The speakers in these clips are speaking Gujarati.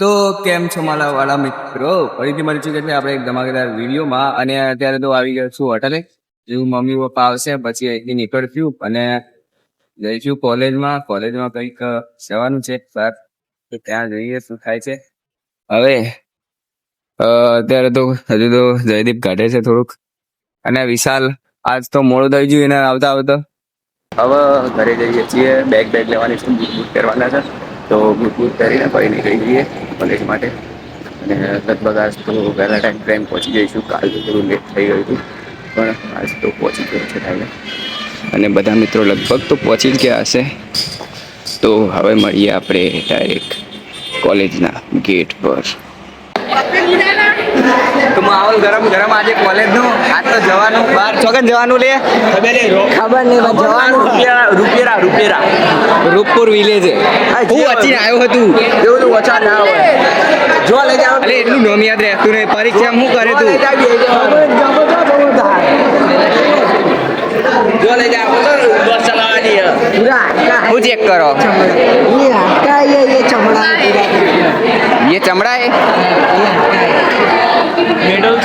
તો કેમ છો મારા વાળા મિત્રો? ફરીથી મળી ચૂક્યા છે આપણે એક ધમાકેદાર વિડીયોમાં. અને અત્યારે તો આવી ગયો છું હોટલે જેવું મમ્મી પપ્પા આવશે, પછી અહીંથી નીકળશું અને જઈશું કોલેજમાં. કોલેજમાં કંઈક જવાનું છે સર ત્યાં જોઈએ, શું થાય છે? હવે અત્યારે તો હજુ તો જયદીપ કાઢે છે થોડુંક. અને વિશાલ, આજ તો મોડું થઈ ગયું એને આવતા આવતા. હવે ઘરે જઈએ છીએ બેગ બેગ લેવાની છે બુક કરવાના છે. તો બૂટ પહેરીને ફરી નીકળી જઈએ કોલેજ માટે. અને લગભગ આજ તો વહેલા ટાઈમ ટ્રેન પહોંચી જઈશું. કાલ થોડું લેટ થઈ ગયું હતું, પણ આજ તો પહોંચી ગયો છે ટાઈમે અને બધા મિત્રો લગભગ તો પહોંચી જ ગયા હશે. તો હવે મળીએ આપણે ડાયરેક્ટ કોલેજના ગેટ પર. તો માહોલ ગરમ ગરમ આજે કોલેજ નું આજ તો જવાનું બહાર ચોકન જવાનું લે ખબર નહીં ખબર નહીં પણ જવાનું રૂપિયા રૂપિયા રૂપિયા રૂપપુર વિલેજ હું વચ્ચે આવ્યો હતું એવું તો ઓછા ના હોય જો લઈ જાવ અલે એટલું નોમ યાદ રહેતું નહીં પરીક્ષા શું કરે તું જો લઈ જાવ બસ ચલાવવાની પૂરા હાડકા હું ચેક કરો ये हाडका ये ये चमड़ा है पूरा ये चमड़ा है મેડલ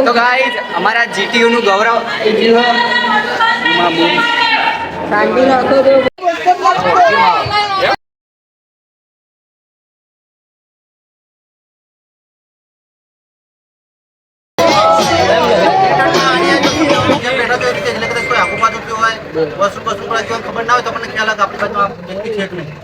તો ગાઈઝ અમારા જીટીયુ નું ગૌરવ. તો. બસ બસ ઉપર ખબર ના હોય તમને ખ્યાલ આવે આપણી બાજુ જિંદગી છે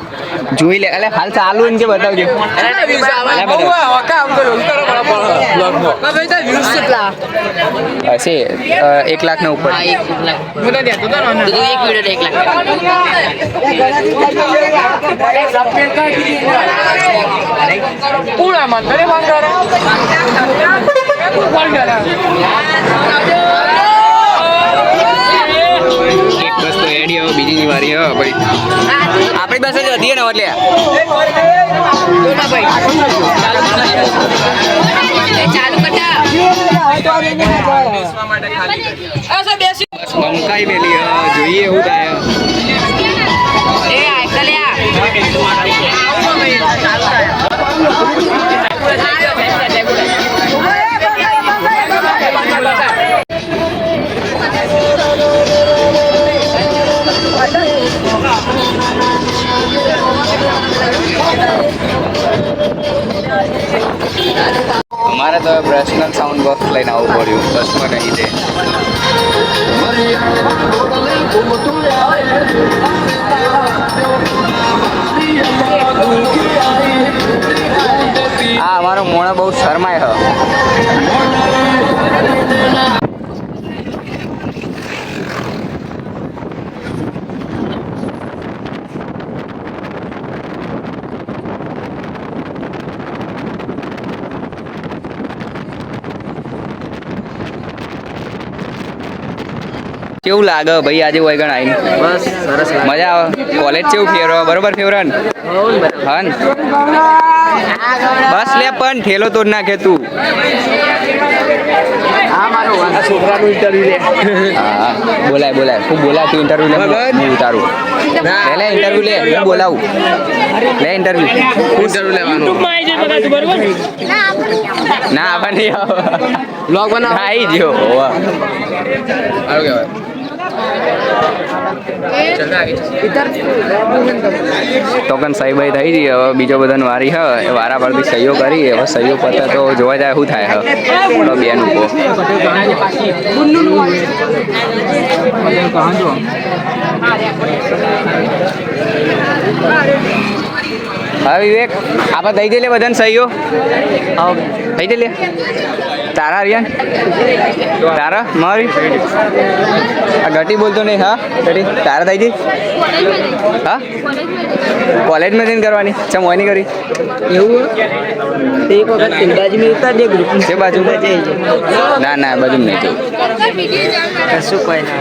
જોઈ લે એટલે હાલ ચાલુ ને કે બતાવજો. હશે એક લાખ. ના. ઉપર એક બસ તો એડી હવે બીજીની વારી હવે ભાઈ. આપણી પાસે જ હતી ને એટલે બસમાં મુકાઈ જોઈએ એવું થાય અમારે તો પર્સનલ સાઉન્ડ બોક્સ લઈને આવવું પડ્યું બસમાં તે આ અમારો મોણો બહુ શરમાય હ. કેવું લાગે ભાઈ આજે વૈગણ આવીને બસ સરસ મજા આવે? કોલેજ કેવું ફેરો બરોબર ફેવરન હન? બસ લે પણ ઠેલો તો નાખે તું. આ મારો આ છોકરાનું ઇન્ટરવ્યુ લે. હા બોલાય બોલાય. હું બોલા તું ઇન્ટરવ્યુ લે હું ઉતારું. લે લે ઇન્ટરવ્યુ લે હું બોલાવું. લે ઇન્ટરવ્યુ ઇન્ટરવ્યુ લેવાનું. ના આપણે નહીં આવે. બ્લોગ બનાવ. આવી જો સારું કહેવાય. ટોકન સાહેબાઈ થઈ ગઈ, હવે બીજો બધાને વારી હ વારા પરથી સહીઓ કરી, હવે સહીઓ પતે તો જોવા જાય શું થાય હવે તો બેન ઊભો. હા, વિવેક, આપણે દે લે બધાને સહીઓ? થઈ લે તારા આર્યન તારા? મારી? આ ઘટી બોલતો નહીં હા? ઘટી તારા થઈ ગઈ હા? કોલેજમાં જઈને કરવાની. ચમ હોય નહીં કરી? એવું તે એક વખત સિંબાજી ઉતાર દે ગ્રુપ છે બાજુ? ના ના બાજુ નહીં જવું. કશું કોઈ ના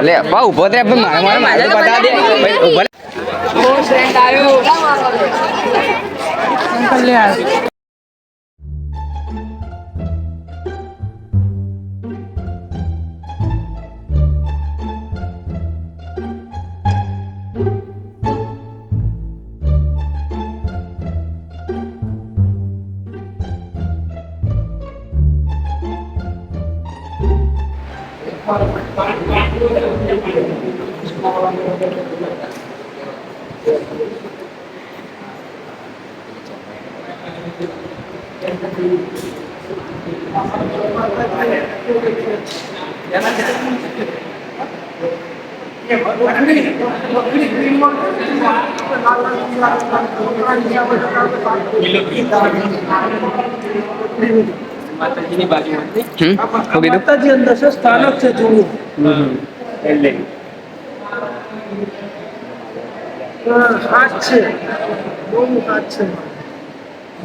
અલે ઊભો થાય પણ મારે મારે મારે બતા દે. ભાઈ ઊભો રે. માતાજી અંદર છે સ્થાનક છે જૂનું એટલે હા, હાથ છે બહુ હાથ છે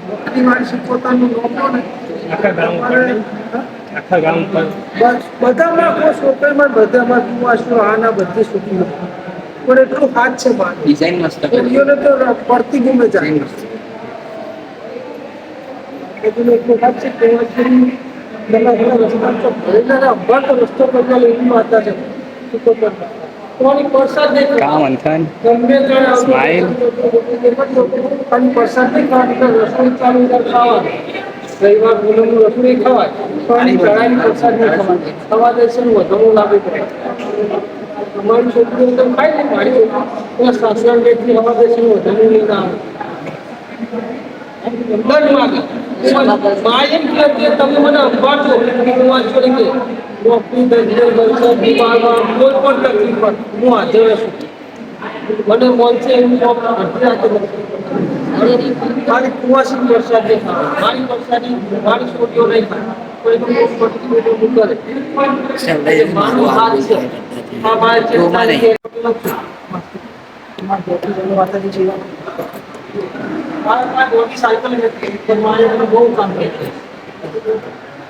બકરી માણસી પોતાનું નોમો ને આખા ગામ ઉપર નહીં? હા? આખા ગામ પર બસ બધામાં કોઈ છોકરીમાં બધામાં કુવાસું આના બધી સુખી પણ એટલું હાથ છે માન ડિઝાઇન મસ્ત છોકરીઓને તો પડતી ગુમે જાય એટલું એટલું હાથ છે ઘણા રસ્તા કરવા એવી માતા છે. કામ અંથન. પ્રસાદ નહીં ખાવાની, રસોઈ ચાલુ ખાવાની. રવિવાર રસોઈ ખવાય. પણ છોકરીઓ મારી છોકરી. સાસરા બેઠી હવા દેશે ને વધારું નહીં ના મને કોઈ પણ હું હાજર છું. મને મોનસે છે વરસાદ મારી વરસાદી મારી છોકરીઓ નહીં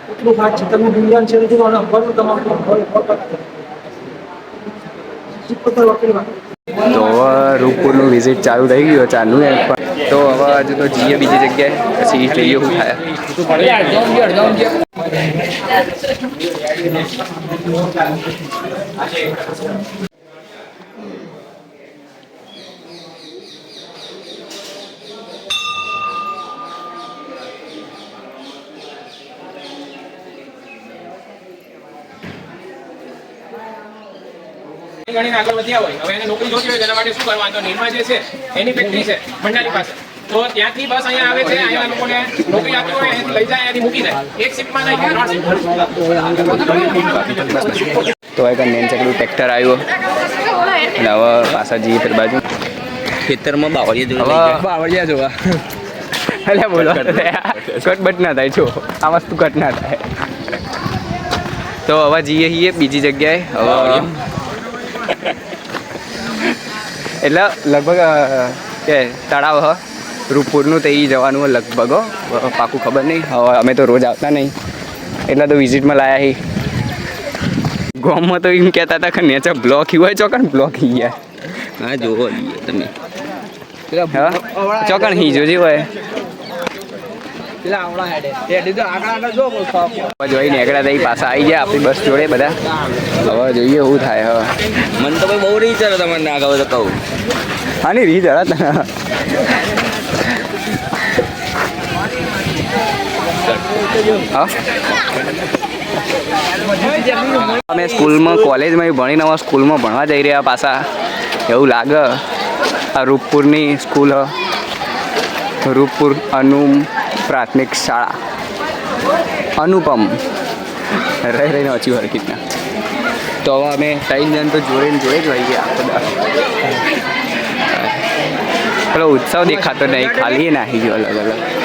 એટલું હાથ છે તમે છે નથી તમારું વાત. તો હવે રૂપપુરનું વિઝિટ ચાલુ થઈ ગયું ચાલુ એમ પણ. તો હવે હજુ તો જઈએ બીજી જગ્યાએ પછી લઈએ શું થાય ગણીને આગળ વધ્યા હોય. હવે એને નોકરી જોતી હોય તેના માટે શું કરવાનું? નિર્મા જે છે, એની ફેક્ટરી છે, ભંડારી પાસે. તો ત્યાંથી બસ અહીંયા આવે છે. અહીંયા લોકોને નોકરી આપી હોય લઈ જાય અહીંયાથી મૂકી જાય એક શિફ્ટમાં નહીં. તો એક નેન ચકડું ટ્રેક્ટર આવ્યું. અને હવે પાછા જઈએ ફેર બાજુ. ખેતરમાં બાવળિયા જોવા બાવળિયા જોવા. એટલે બોલો. કટ બટ ના થાય છો આ વસ્તુ કટ ના થાય. તો હવે જઈએ છીએ બીજી જગ્યાએ. હવે એટલે લગભગ કે તળાવ હ. રૂપપુરનું તો એ જવાનું હોય લગભગ હો. પાકું ખબર નહીં. હવે અમે તો રોજ આવતા નહીં. એટલે તો વિઝિટમાં લાયા હી. ગોમમાં તો એમ કહેતા હતા કે નેચર બ્લોક હોય ચોકણ બ્લોક ગયા હા જોવો તમે. ચોકણ હી જોજી હોય. હવે જોઈ નીકળ્યા પાછા આવી ગયા આપણી બસ જોડે બધા. હવે જોઈએ શું થાય હવે. મને તો બહુ રહી તમને ના ખબર તો કહું. હા ની રીત હરા અમે સ્કૂલમાં, કોલેજમાં ભણીને હવે સ્કૂલમાં ભણવા જઈ રહ્યા પાછા. એવું લાગે. આ રૂપપુરની સ્કૂલ. રૂપપુર અનુમ પ્રાથમિક શાળા. અનુપમ. રહી, રહીને ઓછી હરકીતના તો હવે અમે ત્રણ જણ તો જોડે ને જોડે જ રહી ગયા. બધા પેલો ઉત્સવ દેખાતો નહીં. ખાલી નાખી ગયો અલગ અલગ.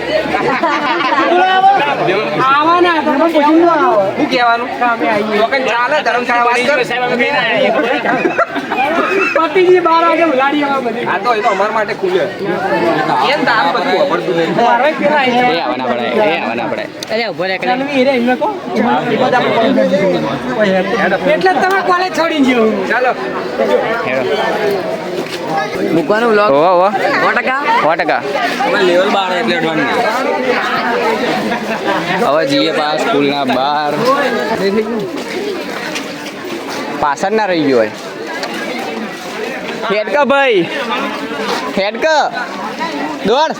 હતા પણ પછી ન શું કહેવાનું સામે આવીએ લોકોને ચાલે. ધર્મશાળા વાત સાહેબ અમે બેન આવ્યા પતિજી બાર વાગે ઉલાડી આવે બધી આ તો એ તો અમારા માટે ખુલે એમ તાર બધું વાપરતું નહીં મારે પેલા એ આવવાના પડે એ આવવાના પડે અરે ઊભો રે ચાલ મી રે એમને કહો એટલે તમે કોલેજ છોડી ગયો ચાલો મૂકવાનું બ્લોગ ઓ ઓ સો ટકા? સો ટકા. લેવલ બાર એટલે અડવાનું હવે જઈએ પાસ સ્કૂલના બહાર. પાછળ ના રહી ગયો હોય. હેડકા ભાઈ. હેડકા દોડ.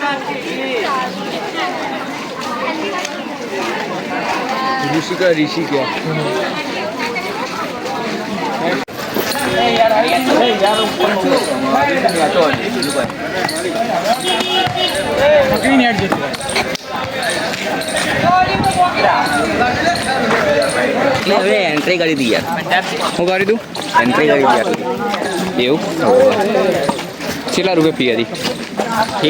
ઋષિકા ઋષિકા હવે એન્ટ્રી કરી હતી યાર. શું કર્યું તું એન્ટ્રી કરી હતી એવું? કેટલા રૂપિયા ફી હતી?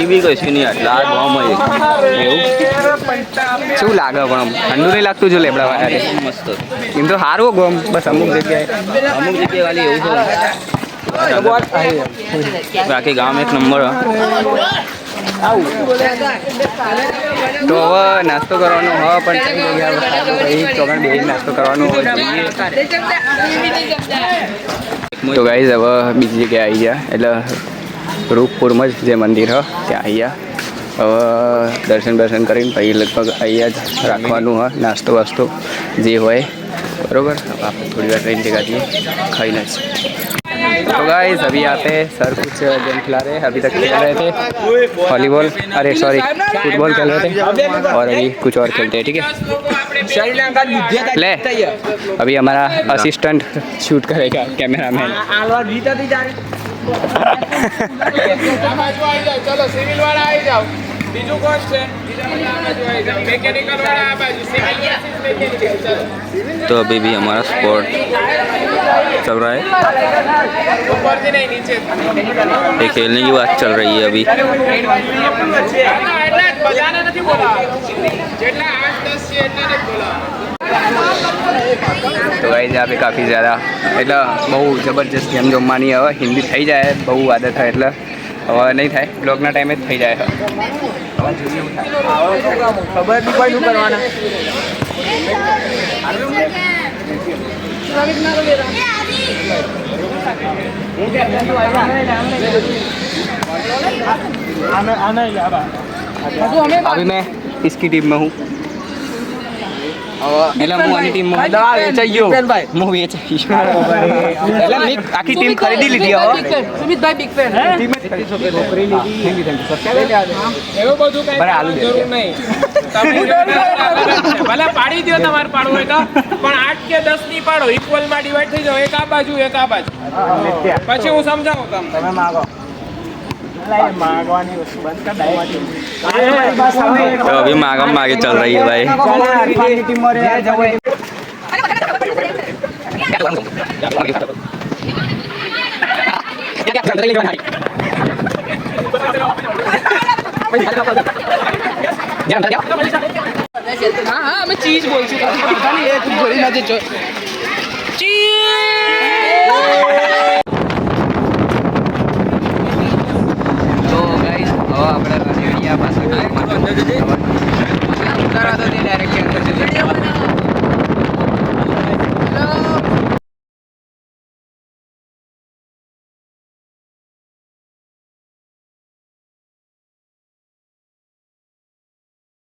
બી કશું નહીં આટલા આ ગામમાં એવું? શું લાગે પણ આમ? ઠંડુ નહીં લાગતું જો લેબડા વાળા મસ્ત એમ તો સારું ગોમ બસ અમુક જગ્યાએ. અમુક જગ્યાએ વાલી એવું છે. બાકી ગામ એક નંબર તો હવે નાસ્તો કરવાનો હવે પણ બે નાસ્તો કરવાનો તો ગાઈઝ હવે બીજી જગ્યાએ આવી ગયા એટલે રૂપપુરમાં જ જે મંદિર હ ત્યાં આવી ગયા હવે દર્શન દર્શન કરીને પછી લગભગ અહીંયા જ રાખવાનું હ નાસ્તો વાસ્તો જે હોય બરોબર अब आप थोड़ी बार ट्रेन जगह दिए खाई ना तो गाइस अभी आते हैं सर कुछ गेम खिला रहे हैं अभी तक खेल रहे थे वॉलीबॉल अरे सॉरी फुटबॉल खेल रहे थे और अभी कुछ और खेलते हैं ठीक है ले अभी हमारा असिस्टेंट शूट करेगा कैमरामैन આલવા ગીતા થી જારે આ બાજુ આવી જાઓ ચલો સિવિલ વાળા આવી જાઓ બીજું કોણ છે બીજા બધા આ બાજુ આવી જાઓ મેકેનિકલ વાળા આ બાજુ સિવિલ વર્સિસ મેકેનિકલ ચલો तो अभी भी हमारा स्पोर्ट चल रहा है ઉપરથી નહીં નીચે ये खेलने की बात चल रही है अभी બોલાવવાનું તો ગાઈઝ यहाँ पे काफ़ी ज़्यादा એટલે બહુ જબરજસ્ત ગેમ જમવાની હવે હિન્દી થઈ જાય બહુ આદત થાય એટલે હવે નહીં થાય બ્લોગના ટાઈમે જ થઈ જાય હવે જોઈએ એવું થાય ખબર બી કોઈ શું કરવાના अभी मैं इसकी टीम में हूँ એટલે હું આની ટીમમાં દવા વેચાઈ ગયો. હું વેચાઈ ગયો. એટલે મેં આખી ટીમ ખરીદી લીધી હવે. સુમિતભાઈ બિગ ફેન એવું બધું કઈ બરાબર, જરૂર નહીં. ભલે પાડી દો તમારે પાડવું હોય તો. પણ આઠ કે દસની પાડો ઇક્વલમાં ડિવાઈડ થઈ જાવ એક આ બાજુ એક આ બાજુ. પછી હું સમજાવું તમને. तो अभी मांगा मांगे चल रही है भाई हाँ हाँ मैं चीज बोल चुका चीज હવે આપણે રજોડિયા પાસે ઉતારા તો ડાયરેક્ટ